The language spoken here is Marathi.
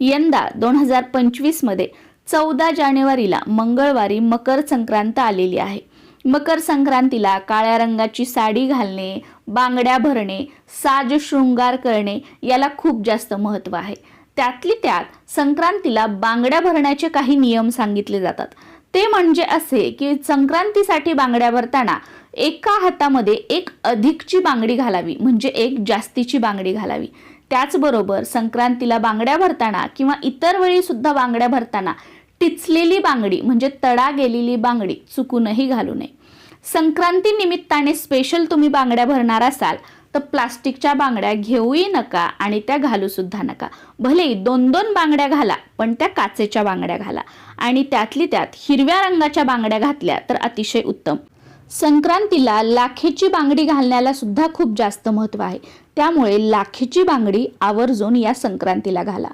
यंदा दोन हजार पंचवीसमध्ये चौदा जानेवारीला मंगळवारी मकर संक्रांत आलेली आहे. मकर संक्रांतीला काळ्या रंगाची साडी घालणे बांगड्या भरणे साज शृंगार करणे याला खूप जास्त महत्त्व आहे. त्यातली त्यात संक्रांतीला बांगड्या भरण्याचे काही नियम सांगितले जातात. ते म्हणजे असे की संक्रांतीसाठी बांगड्या भरताना एका हातामध्ये एक अधिकची बांगडी घालावी म्हणजे एक जास्तीची बांगडी घालावी. त्याचबरोबर संक्रांतीला बांगड्या भरताना किंवा इतर वेळी सुद्धा बांगड्या भरताना टिचलेली बांगडी म्हणजे तडा गेलेली बांगडी चुकूनही घालू नये. संक्रांती निमित्ताने स्पेशल तुम्ही बांगड्या भरणार असाल तर प्लास्टिकच्या बांगड्या घेऊही नका आणि त्या घालू सुद्धा नका. भले दोन दोन बांगड्या घाला पण त्या काचेच्या बांगड्या घाला. आणि त्यातली त्यात हिरव्या रंगाच्या बांगड्या घातल्या तर अतिशय उत्तम. संक्रांतीला लाखेची बांगडी घालण्याला सुद्धा खूप जास्त महत्त्व आहे. त्यामुळे लाखेची बांगडी आवर्जून या संक्रांतीला घाला.